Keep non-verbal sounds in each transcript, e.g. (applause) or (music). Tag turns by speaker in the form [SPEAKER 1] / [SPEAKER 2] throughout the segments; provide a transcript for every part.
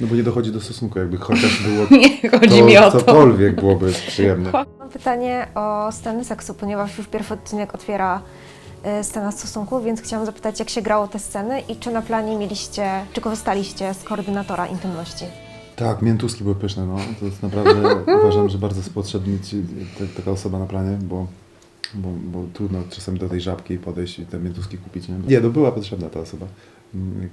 [SPEAKER 1] No bo nie dochodzi do stosunku, jakby chociaż było (laughs)
[SPEAKER 2] Nie chodzi
[SPEAKER 1] to,
[SPEAKER 2] mi o to.
[SPEAKER 1] cokolwiek byłoby przyjemne.
[SPEAKER 3] Mam pytanie o sceny seksu, ponieważ już pierwszy odcinek otwiera y, scena stosunku, więc chciałam zapytać, jak się grało te sceny i czy na planie mieliście, czy korzystaliście z koordynatora intymności?
[SPEAKER 1] Tak, miętuski były pyszne, no. To jest naprawdę, (laughs) uważam, że bardzo potrzebna ci te, taka osoba na planie, bo, bo, bo trudno czasem do tej żabki podejść i te miętuski kupić, nie? Nie, no była potrzebna ta osoba.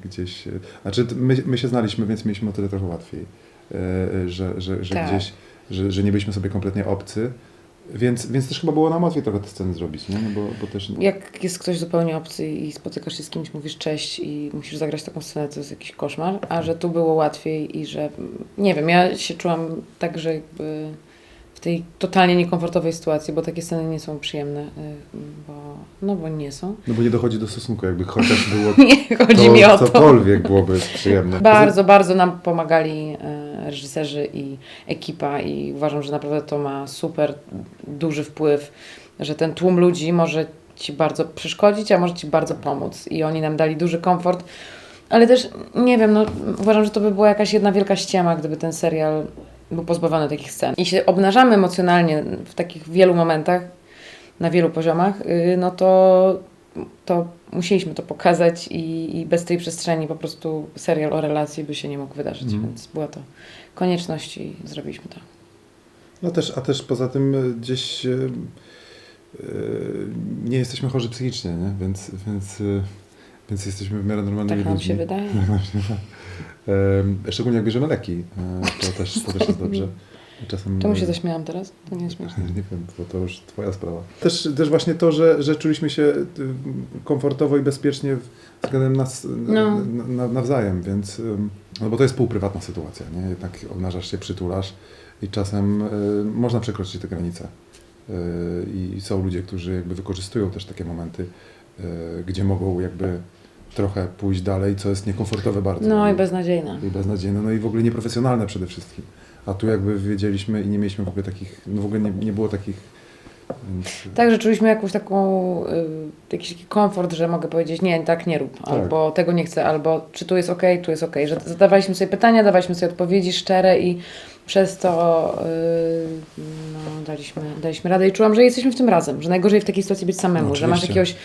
[SPEAKER 1] Gdzieś, znaczy my, my się znaliśmy, więc mieliśmy o tyle trochę łatwiej, e, że, że, że
[SPEAKER 2] Tak.
[SPEAKER 1] gdzieś, że, że nie byliśmy sobie kompletnie obcy, więc, więc też chyba było nam łatwiej trochę te sceny zrobić, nie? No bo, bo też...
[SPEAKER 2] Jak jest ktoś zupełnie obcy i spotykasz się z kimś, mówisz cześć i musisz zagrać taką scenę, to jest jakiś koszmar, a że tu było łatwiej i że, nie wiem, ja się czułam tak, że jakby w tej totalnie niekomfortowej sytuacji, bo takie sceny nie są przyjemne, y, bo, no bo nie są.
[SPEAKER 1] No bo nie dochodzi do stosunku, jakby (laughs) chociaż było
[SPEAKER 2] Nie chodzi
[SPEAKER 1] to,
[SPEAKER 2] mi o to.
[SPEAKER 1] cokolwiek byłoby przyjemne.
[SPEAKER 2] Bardzo, bardzo nam pomagali e, reżyserzy i ekipa i uważam, że naprawdę to ma super duży wpływ, że ten tłum ludzi może Ci bardzo przeszkodzić, a może Ci bardzo pomóc i oni nam dali duży komfort, ale też, nie wiem, no uważam, że to by była jakaś jedna wielka ściema, gdyby ten serial był pozbawiony takich scen. I się obnażamy emocjonalnie w takich wielu momentach, na wielu poziomach, y, no to, to musieliśmy to pokazać i, i bez tej przestrzeni po prostu serial o relacji by się nie mógł wydarzyć,
[SPEAKER 1] Mhm.
[SPEAKER 2] więc była to konieczność i zrobiliśmy to.
[SPEAKER 1] No też, a też poza tym e, gdzieś e, nie jesteśmy chorzy psychicznie, nie? Więc, więc, e, więc jesteśmy w miarę normalnymi
[SPEAKER 2] Tak nam
[SPEAKER 1] ludźmi.
[SPEAKER 2] się wydaje.
[SPEAKER 1] Właśnie (laughs) tak. E, szczególnie jak bierzemy leki, e, to też, to też jest dobrze. (laughs) Czasem,
[SPEAKER 2] Czemu się zaśmiałam teraz? To nie jest (laughs) śmieszne.
[SPEAKER 1] Nie wiem, bo to już twoja sprawa. Też, też właśnie to, że, że czuliśmy się y, komfortowo i bezpiecznie względem nas
[SPEAKER 2] No.
[SPEAKER 1] na, na, nawzajem, więc no bo to jest półprywatna sytuacja, nie? Jednak obnażasz się, przytulasz i czasem y, można przekroczyć te granice. Y, I są ludzie, którzy jakby wykorzystują też takie momenty, y, gdzie mogą jakby trochę pójść dalej, co jest niekomfortowe bardzo.
[SPEAKER 2] No i beznadziejna.
[SPEAKER 1] I beznadziejne, no i w ogóle nieprofesjonalne przede wszystkim. A tu jakby wiedzieliśmy i nie mieliśmy w ogóle takich, no w ogóle nie, nie było takich, więc...
[SPEAKER 2] Tak, że czuliśmy jakąś taką, y, jakiś taki komfort, że mogę powiedzieć, nie, tak nie rób, albo tego nie chcę, albo czy tu jest ok, tu jest ok, że zadawaliśmy sobie pytania, dawaliśmy sobie odpowiedzi szczere i przez to y, no, daliśmy, daliśmy radę i czułam, że jesteśmy w tym razem, że najgorzej w takiej sytuacji być samemu,
[SPEAKER 1] No,
[SPEAKER 2] że masz jakiegoś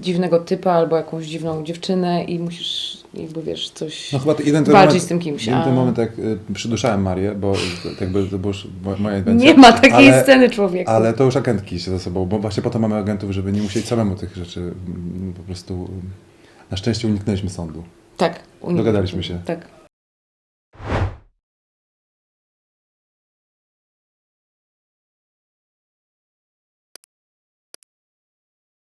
[SPEAKER 2] dziwnego typa albo jakąś dziwną dziewczynę i musisz jakby, wiesz, coś
[SPEAKER 1] No chyba ten- jeden ten
[SPEAKER 2] walczyć
[SPEAKER 1] moment,
[SPEAKER 2] z tym kimś.
[SPEAKER 1] jeden ten
[SPEAKER 2] a-
[SPEAKER 1] moment, jak y, przyduszałem Marię, bo jakby to było już mo- moja inwencja.
[SPEAKER 2] Nie ma takiej
[SPEAKER 1] ale,
[SPEAKER 2] sceny człowieku.
[SPEAKER 1] Ale to już agentki się ze sobą, bo właśnie po to mamy agentów, żeby nie musieć samemu tych rzeczy mm, po prostu... mm, Na szczęście uniknęliśmy sądu.
[SPEAKER 2] Tak.
[SPEAKER 1] Dogadaliśmy się.
[SPEAKER 2] Tak.